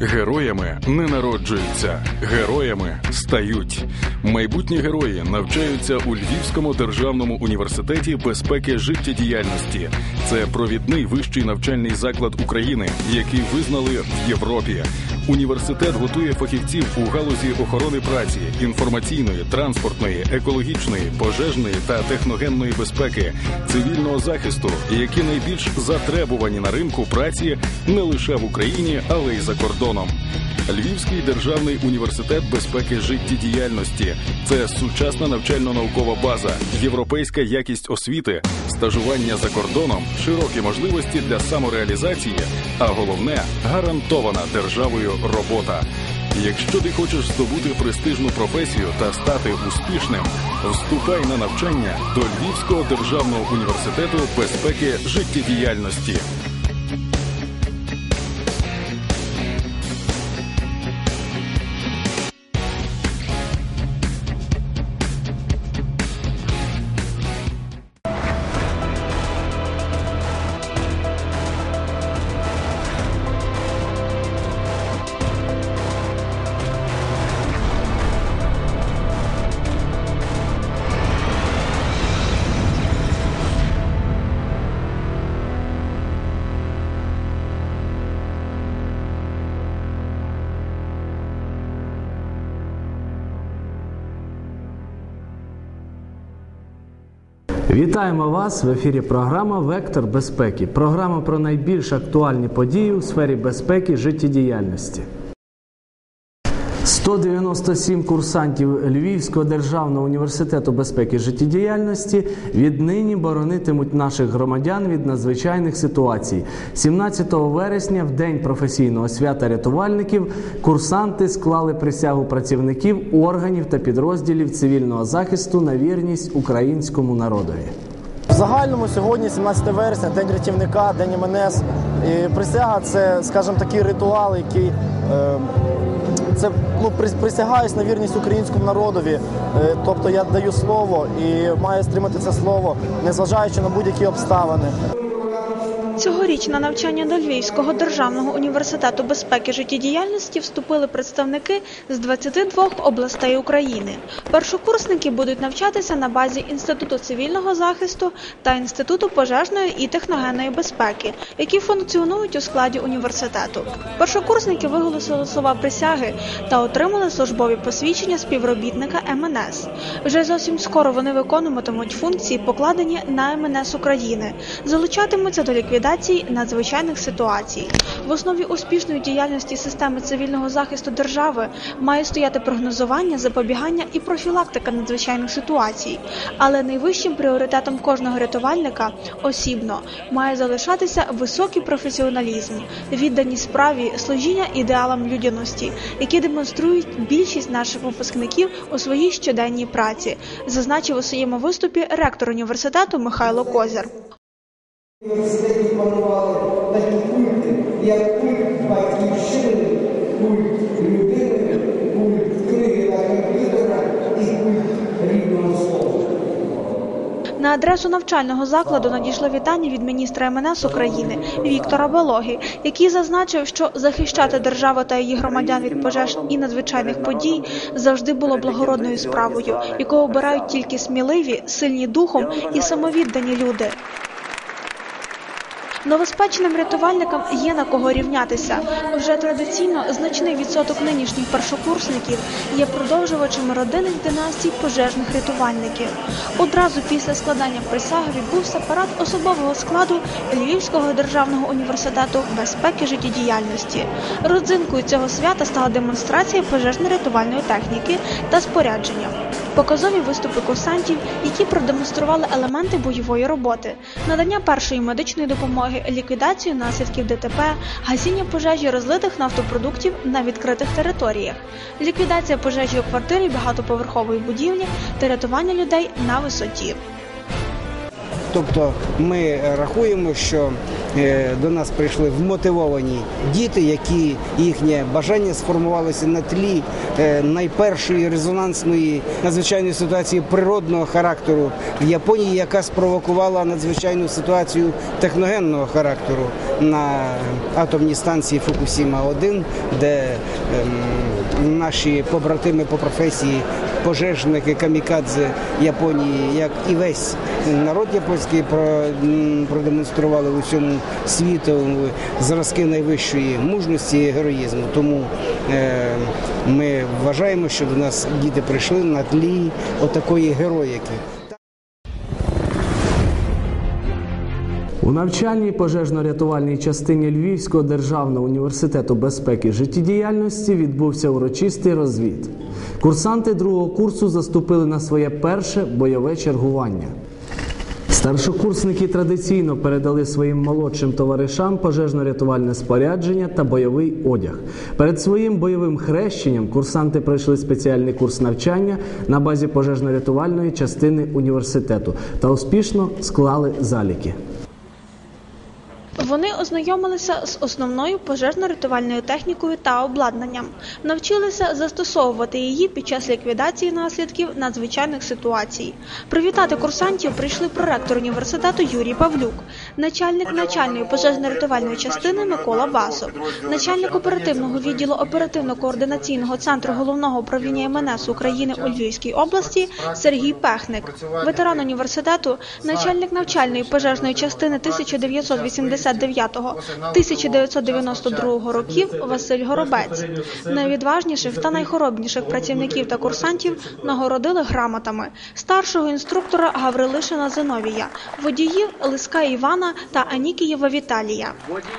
Героями не народжуються, героями стають. Майбутні герої навчаються у Львівському державному університеті безпеки життєдіяльності. Це провідний вищий навчальний заклад України, який визнали в Європі. Університет готує фахівців у галузі охорони праці, інформаційної, транспортної, екологічної, пожежної та техногенної безпеки, цивільного захисту, які найбільш затребувані на ринку праці не лише в Україні, але й за кордоном. Львівський державний університет безпеки життєдіяльності це сучасна навчально-наукова база, європейська якість освіти, стажування за кордоном, широкі можливості для самореалізації, а головне гарантована державою робота. Якщо ти хочеш здобути престижну професію та стати успішним, вступай на навчання до Львівського державного університету безпеки життєдіяльності. Вітаємо вас в ефірі. Програма Вектор безпеки. Програма про найбільш актуальні події у сфері безпеки життєдіяльності. 197 курсантів Львівського державного університету безпеки життєдіяльності віднині боронитимуть наших громадян від надзвичайних ситуацій. 17 вересня, в день професійного свята рятувальників, курсанти склали присягу працівників органів та підрозділів цивільного захисту на вірність українському народові. В загальному сьогодні, 17 вересня, день рятівника, день МНС. І присяга це, скажімо, такий ритуал, який е, це ну присягаюсь на вірність українському народові. Е, тобто я даю слово і маю стримати це слово, незважаючи на будь-які обставини. Цьогоріч на навчання до Львівського державного університету безпеки життєдіяльності вступили представники з 22 областей України. Першокурсники будуть навчатися на базі Інституту цивільного захисту та Інституту пожежної і техногенної безпеки, які функціонують у складі університету. Першокурсники виголосили слова присяги та отримали службові посвідчення співробітника МНС. Вже зовсім скоро вони виконуватимуть функції, покладені на МНС України, залучатимуться до ліквідації надзвичайних ситуацій. В основі успішної діяльності системи цивільного захисту держави має стояти прогнозування, запобігання і профілактика надзвичайних ситуацій. Але найвищим пріоритетом кожного рятувальника осібно має залишатися високий професіоналізм, відданість справі, служіння ідеалам людяності, які демонструють більшість наших випускників у своїй щоденній праці, зазначив у своєму виступі ректор університету Михайло Козір. Університеті планували такі культи, як культ батьківщини, культ людини, культ книги та комп'ютера і культ рідного слова. На адресу навчального закладу надійшло вітання від міністра МНС України Віктора Балоги, який зазначив, що захищати державу та її громадян від пожеж і надзвичайних подій завжди було благородною справою, яку обирають тільки сміливі, сильні духом і самовіддані люди. Новоспеченим рятувальникам є на кого рівнятися. Вже традиційно значний відсоток нинішніх першокурсників є продовжувачами родинних династій пожежних рятувальників. Одразу після складання присяги відбувся парад особового складу Львівського державного університету безпеки життєдіяльності. Родзинкою цього свята стала демонстрація пожежно-рятувальної техніки та спорядження. Показові виступи курсантів, які продемонстрували елементи бойової роботи, надання першої медичної допомоги, ліквідацію наслідків ДТП, гасіння пожежі розлитих нафтопродуктів на відкритих територіях, ліквідація пожежі у квартирі багатоповерхової будівлі та рятування людей на висоті. Тобто ми рахуємо, що до нас прийшли вмотивовані діти, які їхнє бажання сформувалося на тлі е, найпершої резонансної надзвичайної ситуації природного характеру в Японії, яка спровокувала надзвичайну ситуацію техногенного характеру на атомній станції Фукусіма 1 де ем, наші побратими по професії пожежники камікадзе Японії, як і весь народ японський про, м, продемонстрували усьому світу зразки найвищої мужності і героїзму. Тому е, ми вважаємо, що до нас діти прийшли на тлі отакої героїки. У навчальній пожежно-рятувальній частині Львівського державного університету безпеки життєдіяльності відбувся урочистий розвід. Курсанти другого курсу заступили на своє перше бойове чергування. Старшокурсники традиційно передали своїм молодшим товаришам пожежно-рятувальне спорядження та бойовий одяг. Перед своїм бойовим хрещенням курсанти пройшли спеціальний курс навчання на базі пожежно-рятувальної частини університету та успішно склали заліки. Вони ознайомилися з основною пожежно-рятувальною технікою та обладнанням, навчилися застосовувати її під час ліквідації наслідків надзвичайних ситуацій. Привітати курсантів прийшли проректор університету Юрій Павлюк, начальник начальної пожежно-рятувальної частини Микола Басов, начальник оперативного відділу оперативно-координаційного центру головного управління МНС України у Львівській області Сергій Пехник, ветеран університету, начальник навчальної пожежної частини 1989-1992 років Василь Горобець. Найвідважніших та найхоробніших працівників та курсантів нагородили грамотами старшого інструктора Гаврилишина Зиновія, водіїв Лиска Івана та Анікієва Віталія.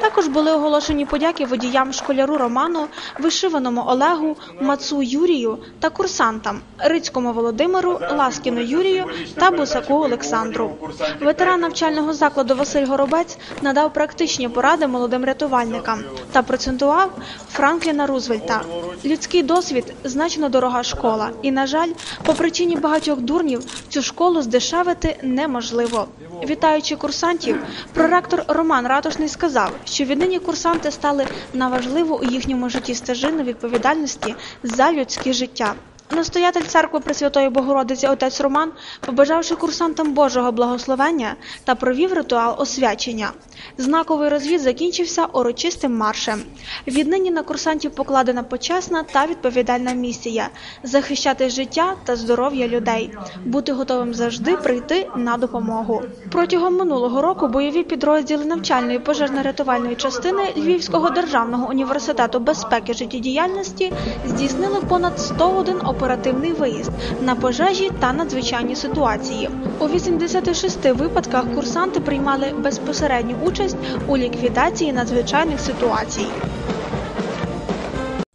Також були оголошені подяки водіям школяру Роману, вишиваному Олегу, Мацу Юрію та курсантам Рицькому Володимиру, Ласкіну Юрію та Бусаку Олександру. Ветеран навчального закладу Василь Горобець надав практичні поради молодим рятувальникам та процентував Франкліна Рузвельта. Людський досвід значно дорога школа, і, на жаль, по причині багатьох дурнів цю школу здешевити неможливо. Вітаючи курсантів, проректор Роман Ратушний сказав, що віднині курсанти стали на важливу у їхньому житті стежину відповідальності за людське життя. Настоятель церкви Пресвятої Богородиці отець Роман, побажавши курсантам Божого благословення та провів ритуал освячення. Знаковий розвід закінчився урочистим маршем. Віднині на курсантів покладена почесна та відповідальна місія захищати життя та здоров'я людей, бути готовим завжди прийти на допомогу. Протягом минулого року бойові підрозділи навчальної пожежно-рятувальної частини Львівського державного університету безпеки життєдіяльності здійснили понад 101 оперативний виїзд на пожежі та надзвичайні ситуації. У 86 випадках курсанти приймали безпосередню участь у ліквідації надзвичайних ситуацій.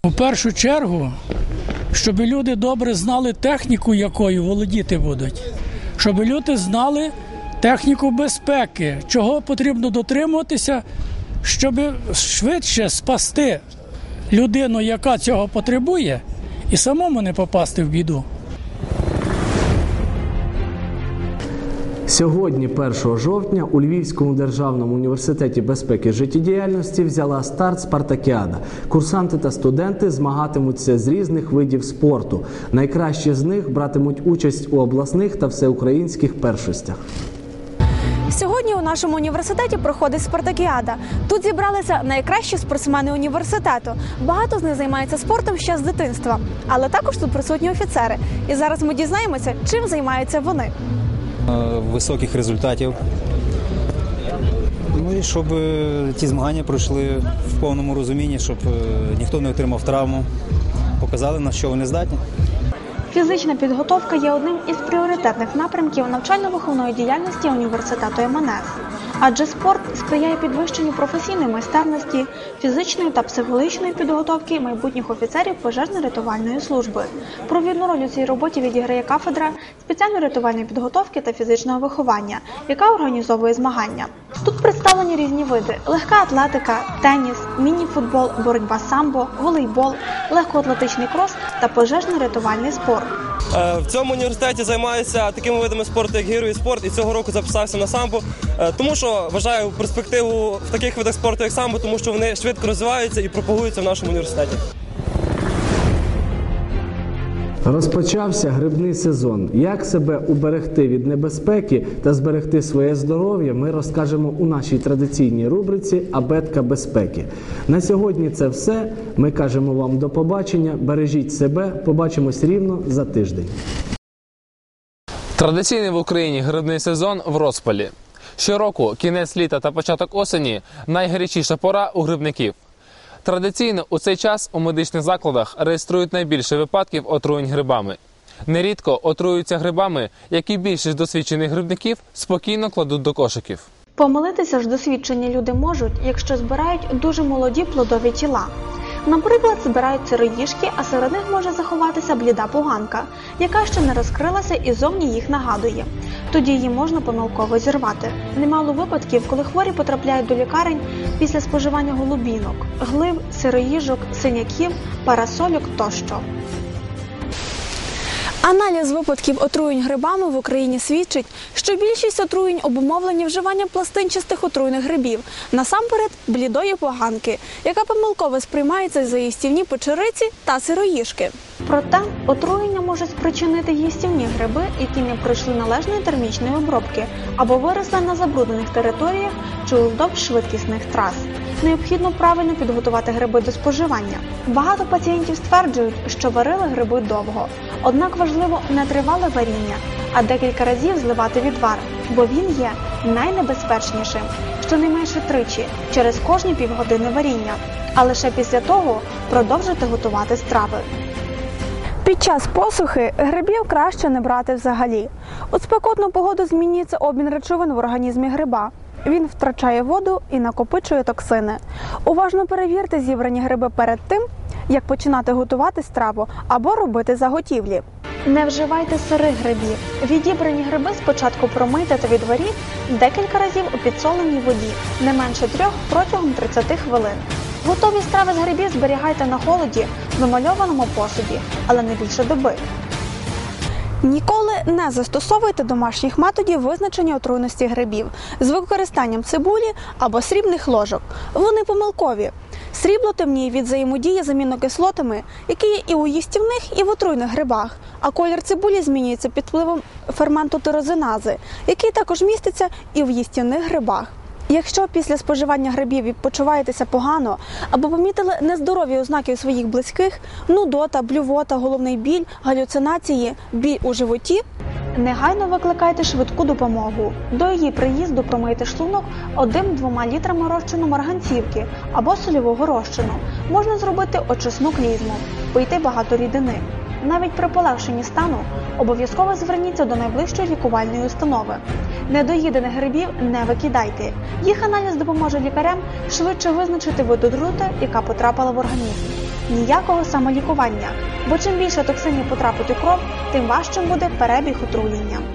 У першу чергу, щоб люди добре знали техніку, якою володіти будуть, щоб люди знали техніку безпеки, чого потрібно дотримуватися, щоб швидше спасти людину, яка цього потребує, і самому не попасти в біду. Сьогодні, 1 жовтня, у Львівському державному університеті безпеки життєдіяльності взяла старт Спартакіада. Курсанти та студенти змагатимуться з різних видів спорту. Найкращі з них братимуть участь у обласних та всеукраїнських першостях. Сьогодні у нашому університеті проходить спартакіада. Тут зібралися найкращі спортсмени університету. Багато з них займаються спортом ще з дитинства, але також тут присутні офіцери. І зараз ми дізнаємося, чим займаються вони. е, високих результатів. Ну і щоб е, ті змагання пройшли в повному розумінні, щоб е, ніхто не отримав травму. Показали на що вони здатні. Фізична підготовка є одним із пріоритетних напрямків навчально-виховної діяльності університету МНС. Адже спорт сприяє підвищенню професійної майстерності, фізичної та психологічної підготовки майбутніх офіцерів пожежно-рятувальної служби. Провідну роль у цій роботі відіграє кафедра спеціальної рятувальної підготовки та фізичного виховання, яка організовує змагання. Тут представлені різні види: легка атлетика, теніс, міні-футбол, боротьба самбо, волейбол, легкоатлетичний крос та пожежно-рятувальний спорт. Е, В цьому університеті займаюся такими видами спорту, як гіровий спорт, і цього року записався на самбо, е, тому що вважаю перспективу в таких видах спорту, як самбо, тому що вони швидко розвиваються і пропагуються в нашому університеті. Розпочався грибний сезон. Як себе уберегти від небезпеки та зберегти своє здоров'я, ми розкажемо у нашій традиційній рубриці Абетка безпеки. На сьогодні це все. Ми кажемо вам до побачення. Бережіть себе. Побачимось рівно за тиждень. Традиційний в Україні грибний сезон в розпалі. Щороку кінець літа та початок осені найгарячіша пора у грибників. Традиційно у цей час у медичних закладах реєструють найбільше випадків отруєнь грибами. Нерідко отруюються грибами, які більшість досвідчених грибників спокійно кладуть до кошиків. Помилитися ж досвідчені люди можуть, якщо збирають дуже молоді плодові тіла. Наприклад, збирають сироїжки, а серед них може заховатися бліда поганка, яка ще не розкрилася і зовні їх нагадує. Тоді її можна помилково зірвати. Немало випадків, коли хворі потрапляють до лікарень після споживання голубінок, глив, сироїжок, синяків, парасольок тощо. Аналіз випадків отруєнь грибами в Україні свідчить, що більшість отруєнь обумовлені вживанням пластинчастих отруйних грибів, насамперед блідої поганки, яка помилково сприймається за їстівні печериці та сироїжки. Проте отруєння може спричинити їстівні гриби, які не пройшли належної термічної обробки або виросли на забруднених територіях чи уздовж швидкісних трас. Необхідно правильно підготувати гриби до споживання. Багато пацієнтів стверджують, що варили гриби довго. Однак важливо не тривале варіння, а декілька разів зливати відвар, бо він є найнебезпечнішим, щонайменше тричі через кожні півгодини варіння, а лише після того продовжити готувати страви. Під час посухи грибів краще не брати взагалі. У спекотну погоду змінюється обмін речовин в організмі гриба. Він втрачає воду і накопичує токсини. Уважно перевірте зібрані гриби перед тим, як починати готувати страву або робити заготівлі. Не вживайте сирих грибів. Відібрані гриби спочатку промийте та відваріть декілька разів у підсоленій воді, не менше трьох протягом 30 хвилин. Готові страви з грибів зберігайте на холоді в вимальованому посуді, але не більше доби. Ніколи не застосовуйте домашніх методів визначення отруйності грибів з використанням цибулі або срібних ложок. Вони помилкові. Срібло темніє від взаємодії з амінокислотами, які є і у їстівних, і в отруйних грибах. А колір цибулі змінюється під впливом ферменту тирозинази, який також міститься і в їстівних грибах. Якщо після споживання грибів почуваєтеся погано або помітили нездорові ознаки у своїх близьких, нудота, блювота, головний біль, галюцинації, біль у животі, Негайно викликайте швидку допомогу. До її приїзду промийте шлунок 1-2 літрами розчину марганцівки або сольового розчину. Можна зробити очисну клізму, пийте багато рідини. Навіть при полегшенні стану обов'язково зверніться до найближчої лікувальної установи. Недоїдених грибів не викидайте. Їх аналіз допоможе лікарям швидше визначити вид отрути, яка потрапила в організм. Ніякого самолікування, бо чим більше токсинів потрапить у кров, тим важчим буде перебіг отруєння.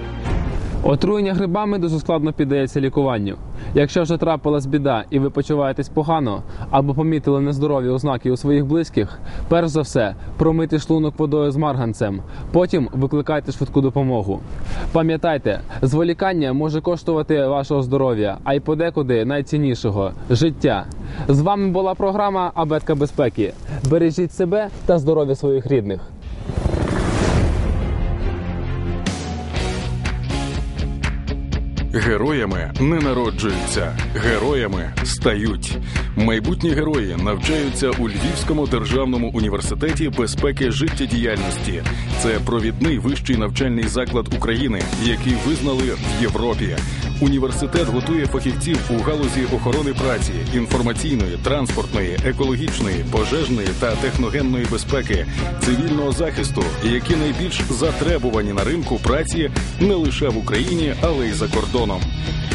Отруєння грибами дуже складно піддається лікуванню. Якщо вже трапилась біда і ви почуваєтесь погано або помітили нездорові ознаки у своїх близьких, перш за все промийте шлунок водою з марганцем, потім викликайте швидку допомогу. Пам'ятайте, зволікання може коштувати вашого здоров'я, а й подекуди найціннішого життя. З вами була програма Абетка безпеки. Бережіть себе та здоров'я своїх рідних. Героями не народжуються, героями стають. Майбутні герої навчаються у Львівському державному університеті безпеки життєдіяльності. Це провідний вищий навчальний заклад України, який визнали в Європі. Університет готує фахівців у галузі охорони праці, інформаційної, транспортної, екологічної, пожежної та техногенної безпеки, цивільного захисту, які найбільш затребувані на ринку праці не лише в Україні, але й за кордоном.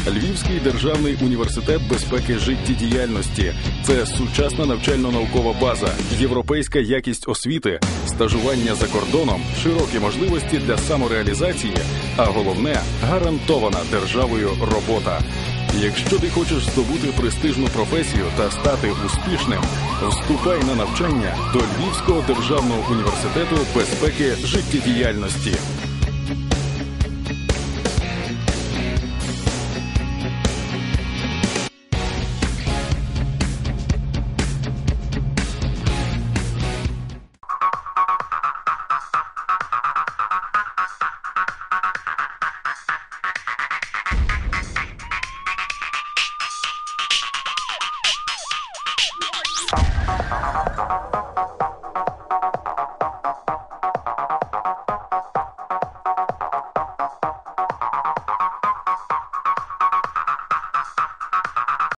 Львівський державний університет безпеки життєдіяльності це сучасна навчально-наукова база, європейська якість освіти, стажування за кордоном, широкі можливості для самореалізації, а головне гарантована державою робота. Якщо ти хочеш здобути престижну професію та стати успішним, вступай на навчання до Львівського державного університету безпеки життєдіяльності.